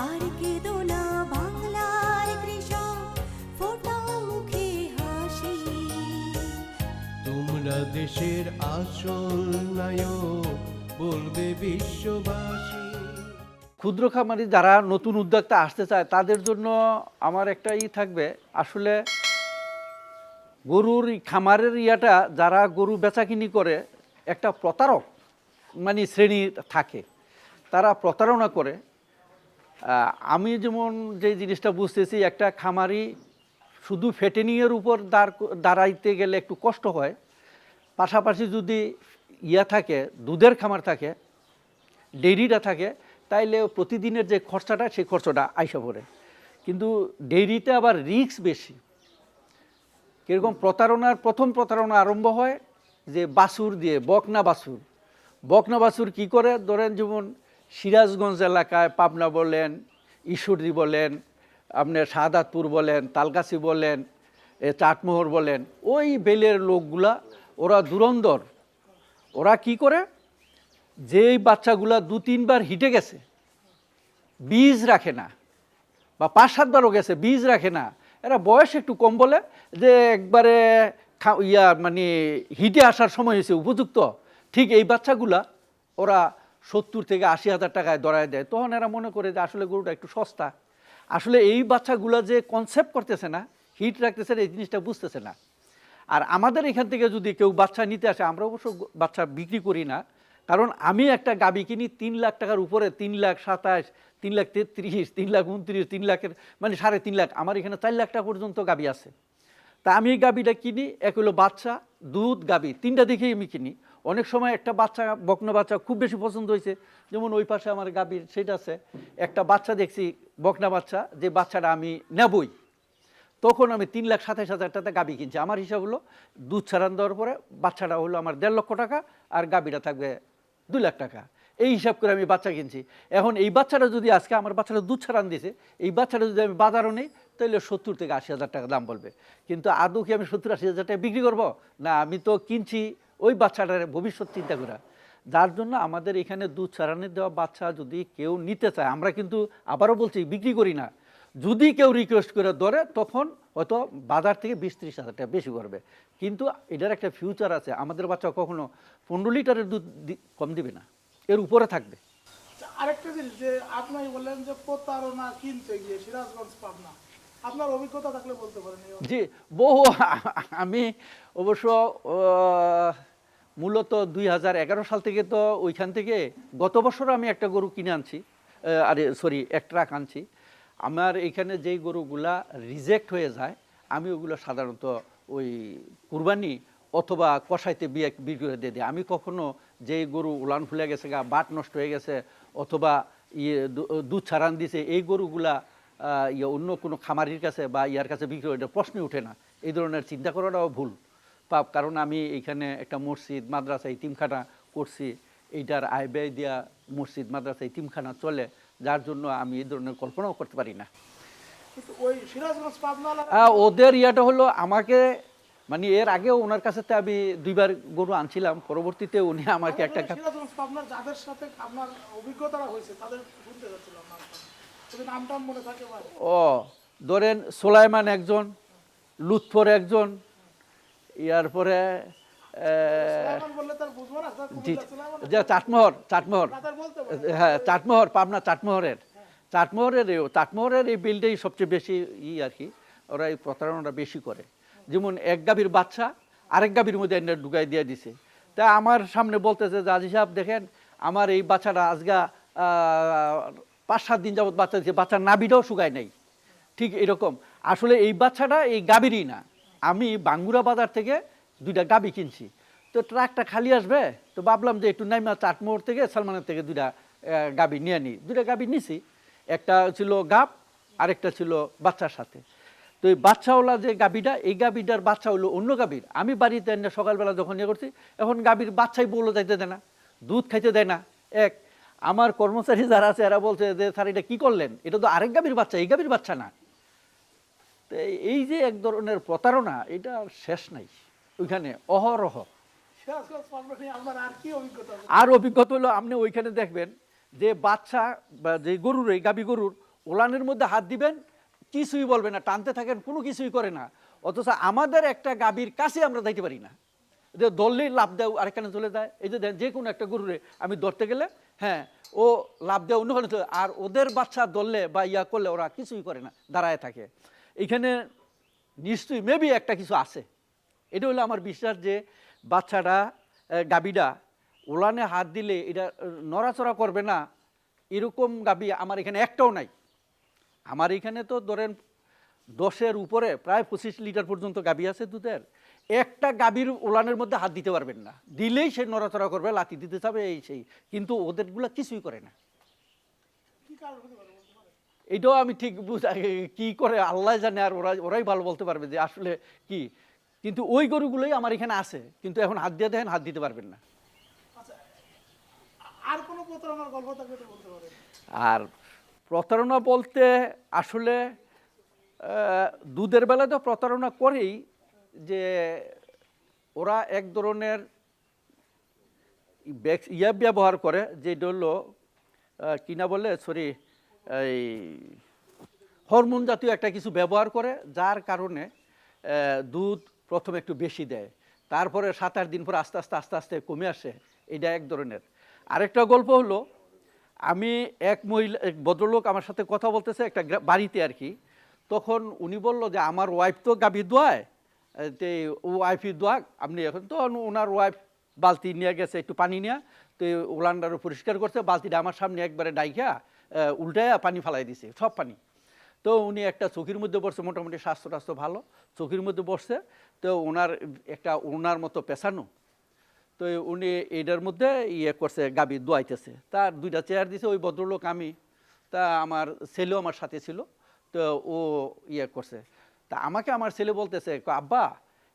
আর কেঁদো না বাংলার কৃষক ফোটাও মুখে হাসি। তোমরা দেশের আসল নায়ক বলবে বিশ্ববাসী। ক্ষুদ্র খামারি যারা নতুন উদ্যোক্তা আসতে চায় তাদের জন্য আমার একটা ই থাকবে। আসলে গরুর খামারের ইয়াটা যারা গরু বেচাকিনি করে একটা প্রতারক মানে শ্রেণি থাকে। তারা প্রতারণা করে আমি যেমন যে জিনিসটা বুঝতেছি, একটা খামারি শুধু ফেটেনিংয়ের উপর দাঁড় দাঁড়াইতে গেলে একটু কষ্ট হয়। পাশাপাশি যদি ইয়া থাকে, দুধের খামার থাকে, ডেইরিটা থাকে, তাইলে প্রতিদিনের যে খরচাটা, সেই খরচাটা আইসা পড়ে। কিন্তু ডেইরিতে আবার রিস্ক বেশি। কীরকম প্রতারণার, প্রথম প্রতারণা আরম্ভ হয় যে বাছুর দিয়ে, বকনা বাছুর। বকনা বাছুর কি করে? ধরেন যেমন সিরাজগঞ্জ এলাকায় পাবনা বলেন, ঈশ্বরদী বলেন, আপনার শাহাদাতপুর বলেন, তালগাছি বলেন চাটমোহর বলেন, ওই বেলের লোকগুলা, ওরা দুরন্দর। ওরা কি করে? যেই বাচ্চাগুলা দু তিনবার হিটে গেছে, বীজ রাখে না, বা পাঁচ সাতবারও গেছে, বীজ রাখে না, এরা বয়স একটু কম বলে, যে একবারে ইয়া মানে হিটে আসার সময় হয়েছে, উপযুক্ত। ঠিক এই বাচ্চাগুলা, ওরা সত্তর থেকে আশি হাজার টাকায় দরায় দেয়। তখন এরা মনে করে যে আসলে গরুটা একটু সস্তা। আসলে এই বাচ্চাগুলা যে কনসেপ্ট করতেছে না হিট রাখতেছে না, এই জিনিসটা বুঝতেছে না। আর আমাদের এখান থেকে যদি কেউ বাচ্চা নিতে আসে আমরা অবশ্য বাচ্চা বিক্রি করি না। কারণ আমি একটা গাবি কিনি তিন লাখ টাকার উপরে তিন লাখ সাতাশ তিন লাখ তেত্রিশ তিন লাখ উনত্রিশ তিন লাখের মানে সাড়ে তিন লাখ। আমার এখানে চার লাখ টাকা পর্যন্ত গাবি আছে। তা আমি এই গাবিটা কিনি এক হলো বাচ্চা দুধ গাবি। তিনটা দেখেই আমি কিনি। অনেক সময় একটা বাচ্চা, বকনা বাচ্চা খুব বেশি পছন্দ হয়েছে। যেমন ওই পাশে আমার গাবির সেটা আছে। একটা বাচ্চা দেখছি, বকনা বাচ্চা, যে বাচ্চাটা আমি নেবই। তখন আমি তিন লাখ সাতাশ হাজার টাকা গাবি কিনছি। আমার হিসাব হলো, দুধ ছাড়ান দেওয়ার পরে বাচ্চাটা হলো আমার দেড় লক্ষ টাকা আর গাবিটা থাকবে দুই লাখ টাকা। এই হিসাব করে আমি বাচ্চা কিনছি। এখন এই বাচ্চাটা যদি আজকে আমার বাচ্চাটা দুধ ছাড়ান দিয়েছে এই বাচ্চাটা যদি আমি বাজারও নেই, তাহলে সত্তর থেকে আশি হাজার টাকা দাম বলবে। কিন্তু আদৌ কি আমি সত্তর আশি হাজার টাকা বিক্রি করব? না, আমি তো কিনছি ওই বাচ্চাটার ভবিষ্যৎ চিন্তা করা। যার জন্য আমাদের এখানে দুধ ছাড়ানি দেওয়া বাচ্চা যদি কেউ নিতে চায় আমরা কিন্তু আবারও বলছি বিক্রি করি না। যদি কেউ রিকোয়েস্ট করে ধরে তখন হয়তো বাজার থেকে বিশ ত্রিশ হাজার টাকা বেশি করবে। কিন্তু এটার একটা ফিউচার আছে। আমাদের বাচ্চা কখনো পনেরো লিটারের দুধ কম দিবে না। এর উপরে থাকবে। আচ্ছা, আরেকটা জিনিস যে আপনি বললেন যে প্রতারণা কিনতে গিয়ে সিরাজগঞ্জ পাবনা। আপনার অভিজ্ঞতা থাকলে বলতে পারেন। জি বহু আমি অবশ্য মূলত দুই হাজার এগারো সাল থেকে তো ওইখান থেকে গত বছর আমি একটা গরু কিনে আনছি আরে সরি এক ট্রাক আনছি। আমার এখানে যেই গরুগুলা রিজেক্ট হয়ে যায়, আমি ওগুলো সাধারণত ওই কুরবানি অথবা কষাইতে বিয়ে, বিক্রি করে দিয়ে দিই। আমি কখনো যেই গরু উলান ফুলে গেছে গা, বাট নষ্ট হয়ে গেছে অথবা ইয়ে দুধ ছাড়ান দিছে, এই গরুগুলা ইয়ে অন্য কোনো খামারির কাছে বা ইয়ার কাছে বিক্রি করে প্রশ্নই ওঠে না। এই ধরনের চিন্তা করাটাও ভুল। পাপ কারণ আমি এখানে একটা মসজিদ মাদ্রাসা ইতিমখানা করছি। এইটার আয় ব্যয় দেওয়া মসজিদ মাদ্রাসা ইতিমখানা চলে যার জন্য আমি এই ধরনের কল্পনাও করতে পারি না। ওদের ইয়াটা হলো আমাকে মানে এর আগেও ওনার কাছে তো আমি দুইবার গরু আনছিলাম পরবর্তীতে উনি আমাকে একটা যাদের সাথে আপনার অভিজ্ঞতাটা হয়েছে তাদের শুনতে যাচ্ছিলাম ও ধরেন সোলাইমান একজন লুৎফর একজন ইয়ার পরে যে চাটমোহর চাটমোহর। হ্যাঁ চাটমোহর, পাবনা চাটমোহরের। চাটমোহরের চাটমোহরের এই বিলটাই সবচেয়ে বেশি ই আর কি, ওরা এই প্রতারণাটা বেশি করে। যেমন এক গাভীর বাচ্চা, আরেক গাভীর মধ্যে এনে ঢুকাই দিয়ে দিছে। তা আমার সামনে বলতেছে আজি সাহেব, দেখেন, আমার এই বাচ্চাটা আজগা পাঁচ সাত দিন যাবত বাচ্চা দিচ্ছে বাচ্চার নাবিটাও শুকায় নাই। ঠিক এরকম। আসলে এই বাচ্চাটা এই গাভীরই না। আমি বাঙ্গুরা বাজার থেকে দুইটা গাবি কিনছি। তো ট্রাকটা খালি আসবে, তো ভাবলাম যে একটু নাইমা চাটমোহর থেকে, সালমানের থেকে দুইটা গাবি নিয়ে নিই দুইটা গাবি নিছি, একটা ছিল গাব, আরেকটা ছিল বাচ্চার সাথে। তো এই বাচ্চাওয়ালা যে গাবিটা, এই গাবিটার বাচ্চা হলো অন্য গাবির। আমি বাড়িতে এনে সকালবেলা যখন ইয়ে করছি, এখন গাবির বাচ্চাই বলো যাইতে দেয় না, দুধ খাইতে দেয় না। এক, আমার কর্মচারী যারা আছে, এরা বলছে যে, স্যার, এটা কী করলেন? এটা তো আরেক গাবির বাচ্চা, এই গাবির বাচ্চা না। এই যে এক ধরনের প্রতারণা, এটা শেষ নাই। ওইখানে অহরহ। আর অভিজ্ঞতা হলো, আপনি ওইখানে দেখবেন যে বাচ্চা বা যে গরুর, এই গাবি গরুর, ওলানের মধ্যে হাত দিবেন, কিছুই বলবে না, টানতে থাকেন, কোনো কিছুই করে না। অথচ আমাদের একটা গাবির কাছে আমরা যাইতে পারি না। যে দললেই লাভ দেয় আরেকখানে চলে যায়। এই যে যে কোনো একটা গরুরে আমি ধরতে গেলে হ্যাঁ ও লাভ দেয় অন্যখানে আর ওদের বাচ্চা ধরলে বা ইয়া করলে ওরা কিছুই করে না, দাঁড়ায় থাকে। এইখানে নিশ্চয়ই মেবি একটা কিছু আছে। এটা হলো আমার বিশ্বাস যে বাচ্চাটা গাবিটা ওলানে হাত দিলে এটা নড়াচড়া করবে না। এরকম গাবি আমার এখানে একটাও নাই। আমার এখানে তো ধরেন দশের উপরে প্রায় পঁচিশ লিটার পর্যন্ত গাবি আছে দুধের। একটা গাবির ওলানের মধ্যে হাত দিতে পারবেন না। দিলেই সে নড়াচড়া করবে লাতি দিতে যাবে এই সেই। কিন্তু ওদেরগুলো কিছুই করে না। এটাও আমি ঠিক বুঝ কি করে আল্লাহ জানে আর ওরা ওরাই ভালো বলতে পারবে যে আসলে কি। কিন্তু ওই গরুগুলোই আমার এখানে আছে কিন্তু এখন হাত দিয়ে দেখেন হাত দিতে পারবেন না। আচ্ছা আর কোনো প্রতারণার গল্প থাকলে বলতে পারেন? আর প্রতারণা বলতে আসলে দুধের বেলা তো প্রতারণা করেই যে ওরা এক ধরনের ইয়া ব্যবহার করে যেটা হলো আহ, কি বলে সরি এই হরমোন জাতীয় একটা কিছু ব্যবহার করে, যার কারণে দুধ প্রথমে একটু বেশি দেয়, তারপরে সাত আট দিন পর আস্তে আস্তে আস্তে আস্তে কমে আসে, এটা এক ধরনের। আরেকটা গল্প হলো, আমি এক মহিলা, এক ভদ্রলোক আমার সাথে কথা বলতেছে একটা বাড়িতে আর কি, তখন উনি বলল যে, আমার ওয়াইফ তো গাভী দোয়ায় তে ওয়াইফই দোয়া আপনি এখন তো ওনার ওয়াইফ বালতি নিয়ে গেছে, একটু পানি নিয়ে, তো ওলান্ডারও পরিষ্কার করছে, বালতিটা আমার সামনে একবারে ডাইকা উল্টায় পানি ফালাই দিছে সব পানি। তো উনি একটা চোখের মধ্যে বসছে মোটামুটি স্বাস্থ্য টাস্থ্য ভালো চোখের মধ্যে বসছে তো ওনার একটা ওনার মতো পেছানো। তো উনি এটার মধ্যে ইয়ে করছে গাবি দোয়াইতেছে। তার দুইটা চেয়ার দিছে ওই ভদ্রলোক আমি তা আমার ছেলেও আমার সাথে ছিল তো ও ইয়ে করছে। তা আমাকে আমার ছেলে বলতেছে "কয়, আব্বা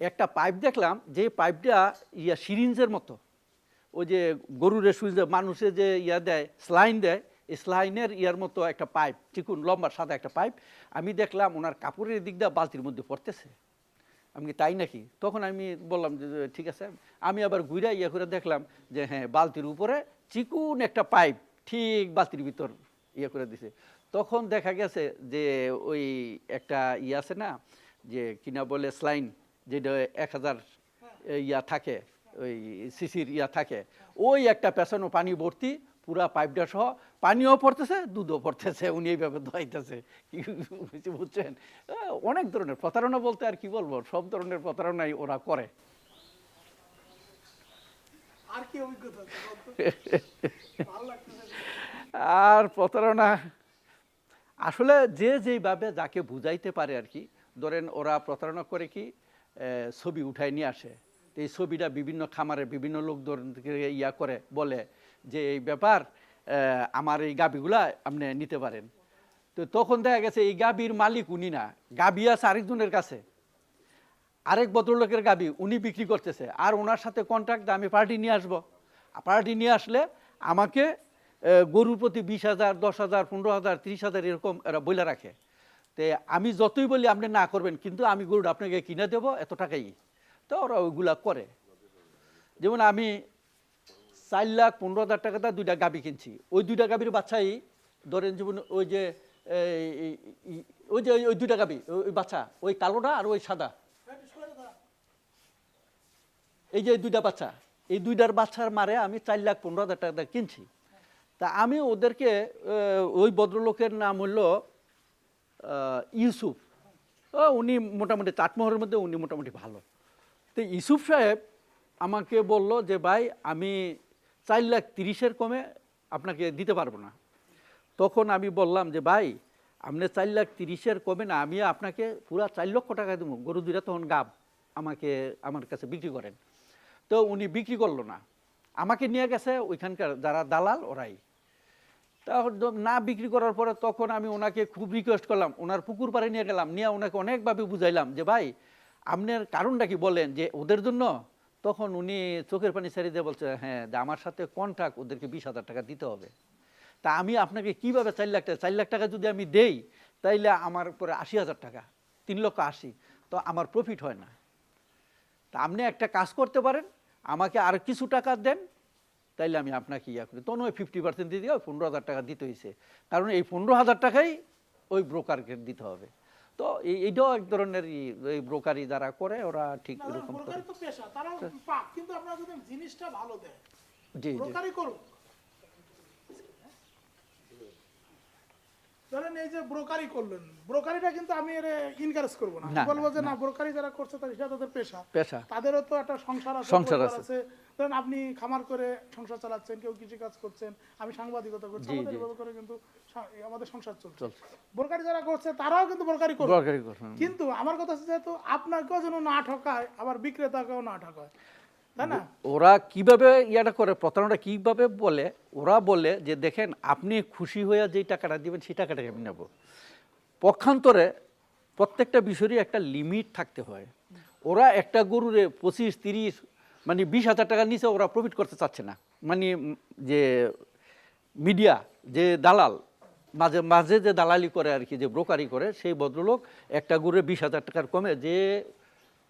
একটা পাইপ দেখলাম যে পাইপটা ইয়া সিরিঞ্জের মতো। ওই যে গরুর সুইজে মানুষে যে ইয়া দেয় স্লাইন দেয় স্লাইনের ইয়ার মতো একটা পাইপ, চিকুন, লম্বা, সাদা একটা পাইপ, আমি দেখলাম ওনার কাপড়ের দিক দিয়ে বালতির মধ্যে পড়তেছে। আমি তাই নাকি? তখন আমি বললাম যে ঠিক আছে। আমি আবার ঘুরে ইয়ে করে দেখলাম যে হ্যাঁ বালতির উপরে চিকুন একটা পাইপ ঠিক বালতির ভিতর ইয়ে করে দিছে। তখন দেখা গেছে যে, ওই একটা ইয়ে আছে না, যে কিনা বলে, স্লাইন, যেটা এক হাজার ইয়া থাকে, ওই সিসির ইয়া থাকে, ওই একটা পেছানো পানি ভর্তি পুরা পাইপটা সহ পানিও পড়তেছে দুধও পড়তেছে উনি এইভাবে ধোয়াইতেছে। বুঝছেন? অনেক ধরনের প্রতারণা বলতে আর কি বলব? সব ধরনের প্রতারণাই ওরা করে। আর প্রতারণা আসলে যে যেইভাবে যাকে বুঝাইতে পারে আর কি ধরেন ওরা প্রতারণা করে কি ছবি উঠায় নিয়ে আসে। এই ছবিটা বিভিন্ন খামারে বিভিন্ন লোক ধরেন ইয়া করে বলে যে এই ব্যাপার আমার এই গাবিগুলা আপনি নিতে পারেন। তো তখন দেখা গেছে এই গাবির মালিক উনি না গাবি আছে আরেকজনের কাছে। আরেক ভদ্রলোকের গাবি উনি বিক্রি করতেছে। আর ওনার সাথে কন্ট্রাক্ট আমি পার্টি নিয়ে আসব। পার্টি নিয়ে আসলে আমাকে গরুর প্রতি বিশ হাজার, দশ হাজার, পনেরো হাজার, তিরিশ হাজার এরকম এরা বইলা রাখে। তে আমি যতই বলি আপনি না করবেন, কিন্তু আমি গরুটা আপনাকে কিনে দেবো, এত টাকাই। তো ওরা ওইগুলা করে। যেমন আমি চার লাখ পনেরো হাজার টাকাটা দুইটা গাবি কিনছি। ওই দুইটা গাবির বাচ্চাই ধরেন যেমন ওই যে ওই যে ওই- দুইটা গাবি ওই বাচ্চা ওই কালোটা আর ওই সাদা। এই যে দুইটা বাচ্চা এই দুইটার বাচ্চার মারে আমি চার লাখ পনেরো হাজার টাকা দিয়ে কিনছি। তা আমি ওদেরকে ওই ভদ্রলোকের নাম হলো ইউসুফ। ও, উনি মোটামুটি চাটমোহরের মধ্যে উনি মোটামুটি ভালো। তো ইউসুফ সাহেব আমাকে বলল যে ভাই আমি চার লাখ তিরিশের কমে আপনাকে দিতে পারব না। তখন আমি বললাম যে, ভাই, আপনি চার লাখ তিরিশের কমে না আমি আপনাকে পুরা চার লক্ষ টাকা দেবো। গরু দুইটা তখন গাব আমাকে, আমার কাছে বিক্রি করেন। তো উনি বিক্রি করল না। আমাকে নিয়ে গেছে ওইখানকার যারা দালাল, ওরাই। তখন না বিক্রি করার পরে তখন আমি ওনাকে খুব রিকোয়েস্ট করলাম, ওনার পুকুর পাড়ে নিয়ে গেলাম, নিয়ে ওনাকে অনেকভাবে বুঝাইলাম যে, ভাই, আপনার কারণটা কি বলেন যে, ওদের জন্য তখন উনি চোখের পানি ছেড়ে দিয়ে বলছে হ্যাঁ আমার সাথে কন্ট্রাক্ট ওদেরকে বিশ হাজার টাকা দিতে হবে। তা আমি আপনাকে কীভাবে চার লাখ টাকা চার লাখ টাকা যদি আমি দেই, তাইলে আমার উপরে আশি হাজার টাকা, তিন লক্ষ আশি। তো আমার প্রফিট হয় না। তা আপনি একটা কাজ করতে পারেন, আমাকে আর কিছু টাকা দেন, তাইলে আমি আপনাকে ইয়া করি। তখন ওই ফিফটি পার্সেন্ট দিয়ে দিয়ে পনেরো হাজার টাকা দিতে হয়েছে কারণ এই পনেরো হাজার টাকাই ওই ব্রোকারকে দিতে হবে। তো এই- এইটাও এক ধরনের এই ব্রোকারি যারা করে ওরা ঠিক এরকম করে। ব্রোকারি তো পেশা তারাও পাক কিন্তু আপনারা যদি জিনিসটা ভালো দেয় জি জি ব্রোকারি করুক ধরেন এই যে ব্রোকারি করলেন ব্রোকারিটা কিন্তু আমি এর ইনকারেজ করব না। বলব যে না। ব্রোকারি যারা করছে তাদের সেটা তাদের পেশা। পেশা। তাদেরও তো একটা সংসার আছে সংসার আছে। ধরেন আপনি খামার করে সংসার চালাচ্ছেন কেউ কৃষি কাজ করছেন আমি সাংবাদিকতা করছি আমাদের এভাবে করে কিন্তু আমাদের সংসার চলছে। ব্রোকারি যারা করছে তারাও কিন্তু ব্রোকারি করবে। ব্রোকারি করে কিন্তু আমার কথা হচ্ছে যেহেতু আপনাকেও যেন না ঠকায় আবার বিক্রেতাকেও না ঠকায়। তাই না? ওরা কীভাবে ইয়াটা করে? প্রতারণাটা কীভাবে বলে? ওরা বলে যে, দেখেন, আপনি খুশি হয়ে যেই টাকাটা দিবেন, সেই টাকাটাকে আমি নেব। পক্ষান্তরে প্রত্যেকটা বিষয়েরই একটা লিমিট থাকতে হয়। ওরা একটা গরুরে পঁচিশ, তিরিশ মানে বিশ হাজার টাকার নিচে ওরা প্রফিট করতে চাচ্ছে না। মানে যে মিডিয়া, যে দালাল, মাঝে মাঝে যে দালালি করে আর কি, যে ব্রোকারি করে, সেই ভদ্রলোক একটা গরুরে বিশ হাজার টাকার কমে যে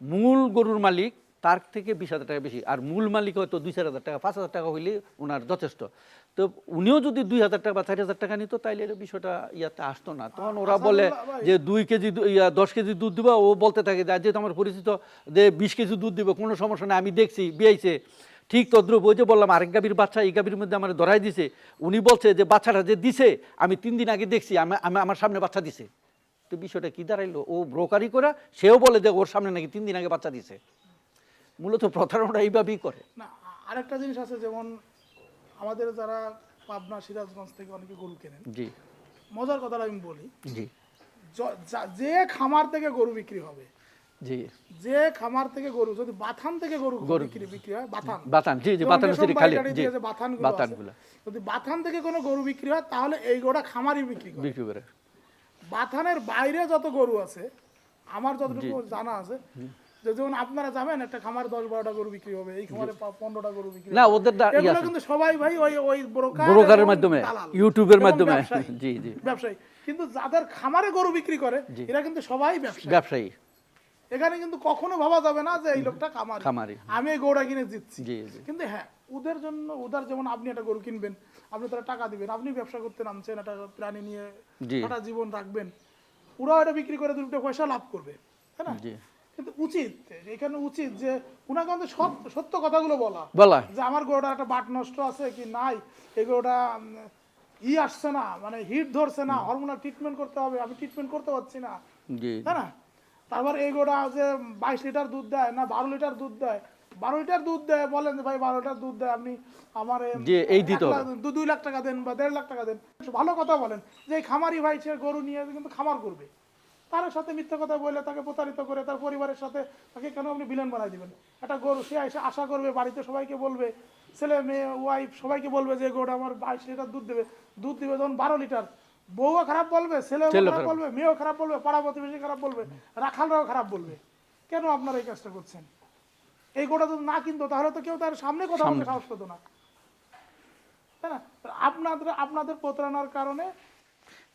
মূল গরুর মালিক তার থেকে বিশ হাজার টাকা বেশি। আর মূল মালিক হয়তো দুই চার হাজার টাকা পাঁচ হাজার টাকা হইলে ওনার যথেষ্ট। তো উনিও যদি দুই হাজার টাকা বা চার হাজার টাকা নিত তাইলে বিষয়টা ইয়াতে আসতো না। তখন ওরা বলে যে দুই কেজি ইয়া দশ কেজি দুধ দিবা ও বলতে থাকে যে যেহেতু আমার পরিচিত যে বিশ কেজি দুধ দিবে কোনো সমস্যা নেই আমি দেখছি বিয়াইছে। ঠিক তদ্রুপ ওই যে বললাম আরেক গাভীর বাচ্চা এই গাভীর মধ্যে আমার ধরাই দিছে। উনি বলছে যে বাচ্চাটা যে দিছে আমি তিন দিন আগে দেখছি আমি আমি- আমার সামনে বাচ্চা দিছে। তো বিষয়টা কি দাঁড়াইলো? ও ব্রোকারি করে সেও বলে যে ওর সামনে নাকি তিন দিন আগে বাচ্চা দিছে। মূলত প্রতারণা এইভাবেই করে। না আরেকটা জিনিস আছে যেমন আমাদের যারা পাবনা সিরাজগঞ্জ থেকে অনেকে গরু কেনেন। জি। মজার কথাটা আমি বলি জি। যে খামার থেকে গরু বিক্রি হবে জি। যে খামার থেকে গরু যদি বাথান থেকে গরু। বিক্রি বিক্রি হয় বাথান। বাতান জি জি রেশম সিটি খালি জি বাথানগুলো যদি বাথান থেকে কোনো গরু বিক্রি হয় তাহলে এই গোটা খামারই বিক্রি করে। বিক্রি করে। বাথানের বাইরে যত গরু আছে আমার যতটুকু জানা আছে যেমন আপনারা যাবেন একটা খামার দশ বারোটা গরু বিক্রি হবে এই খামারে পনেরোটা গরু বিক্রি না ওদের ইয়ে এগুলো কিন্তু সবাই ভাই ওই ওই ব্রোকারের মাধ্যমে, ইউটিউবের মাধ্যমে। জি, জি। ব্যবসায়ী কিন্তু যাদের খামারে গরু বিক্রি করে এরা কিন্তু সবাই ব্যবসায়ী ব্যবসায়ী এখানে কিন্তু কখনো ভাবা যাবে না যে এই লোকটা খামারি খামারি। আমি এই গরুটা কিনে দিচ্ছি। কিন্তু হ্যাঁ ওদের জন্য ওদের যেমন আপনি একটা গরু কিনবেন আপনি তারা টাকা দিবেন আপনি ব্যবসা করতে নামছেন একটা প্রাণী নিয়ে। সারা জীবন রাখবেন ওরাও এটা বিক্রি করে দুটো পয়সা লাভ করবে তাই না জি। কিন্তু উচিত এখানে উচিত যে উনাকে আমাদের সত্য কথাগুলো বলা। বলা। যে আমার গরুটা একটা বাট নষ্ট আছে কি নাই এই গরুটা ই আসছে না মানে হিট ধরছে না হরমোনাল ট্রিটমেন্ট করতে হবে আমি ট্রিটমেন্ট করতে পারছি না। তাই না তারপর এই গোটা যে বাইশ লিটার দুধ দেয় না বারো লিটার দুধ দেয় বারো লিটার দুধ দেয় বলেন যে ভাই বারো লিটার দুধ দেয় আপনি আমার এই দিতে হবে। দু দুই লাখ টাকা দেন বা দেড় লাখ টাকা দেন ভালো কথা বলেন। যে খামারি ভাই সে গরু নিয়ে কিন্তু খামার করবে। তার সাথে মিথ্যা কথা বলে তাকে প্রতারিত করে তার পরিবারের সাথে তাকে কেন আপনি ভিলেন বানাই দিবেন? একটা গরু সে এসে আশা করবে বাড়িতে সবাইকে বলবে ছেলে মেয়ে ওয়াইফ সবাইকে বলবে যে গরুটা আমার বাইশ লিটার দুধ দেবে। দুধ দিবে যখন বারো লিটার। বউও খারাপ বলবে ছেলেও খারাপ। বলবে মেয়েও খারাপ বলবে পাড়া প্রতিবেশী খারাপ বলবে রাখালরাও খারাপ বলবে। কেন আপনারা এই কাজটা করছেন? এই গোটা যদি না কিনতো তাহলে তো কেউ তার সামনে কথা বলতে সাহস পেতো না। তাই না? আপনাদের আপনাদের প্রতারণার কারণে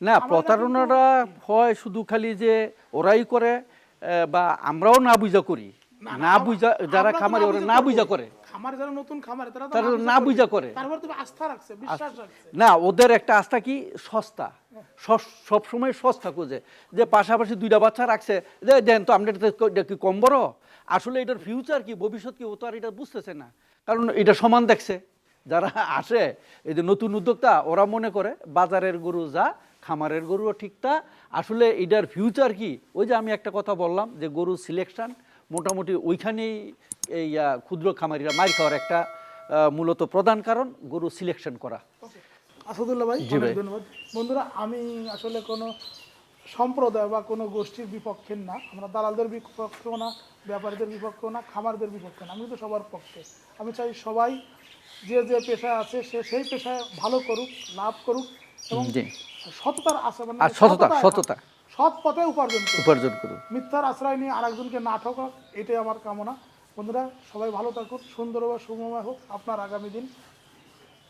না প্রতারণাটা হয় শুধু খালি যে ওরাই করে বা আমরাও না বুঝা করি। না বুঝা যারা আমরা খামারি ওরা না বুঝা করে। খামারে যারা নতুন খামারে তারা তারা না বুঝা করে। তারপর তুমি আস্থা রাখছে বিশ্বাস রাখছে। না ওদের একটা আস্থা কি? সস্তা। সব সময় সস্তা খুঁজে। যে পাশাপাশি দুইটা বাচ্চা রাখছে যে দেন তো এটা কি কম বড়? আসলে এটার ফিউচার কি ভবিষ্যৎ কি ও তো আর এটা বুঝতেছে না। কারণ এটা সমান দেখছে। যারা আসে এই যে নতুন উদ্যোক্তা ওরা মনে করে বাজারের গরু যা খামারের গরুও ঠিক তা। আসলে এটার ফিউচার কি? ওই যে আমি একটা কথা বললাম যে গরু সিলেকশন মোটামুটি ওইখানেই এই ক্ষুদ্র খামারিরা মার খাওয়ার একটা মূলত প্রধান কারণ গরু সিলেকশন করা। আসাদুল্লাহ ভাই ভাই। ধন্যবাদ। বন্ধুরা আমি আসলে কোনো সম্প্রদায় বা কোনো গোষ্ঠীর বিপক্ষে না। আমরা দালালদের বিপক্ষেও না ব্যাপারীদের বিপক্ষেও না খামারদের বিপক্ষে না। আমি তো সবার পক্ষে। আমি চাই সবাই যে যে পেশায় আছে সে সেই পেশায় ভালো করুক লাভ করুক। এবং সততার আচরণ আর সততা, সততা। সৎ পথে উপার্জন উপার্জন করুন মিথ্যার আশ্রয় নিয়ে আরেকজনকে না ঠকাক এটাই আমার কামনা। বন্ধুরা সবাই ভালো থাকুন সুন্দর বা সুমময় হোক আপনার আগামী দিন।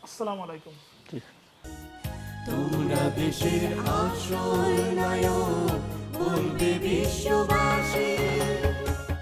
আসসালামু আলাইকুম। ঠিক তোমরা দেশের আসল নায়ক বলবে বিশ্ববাসী।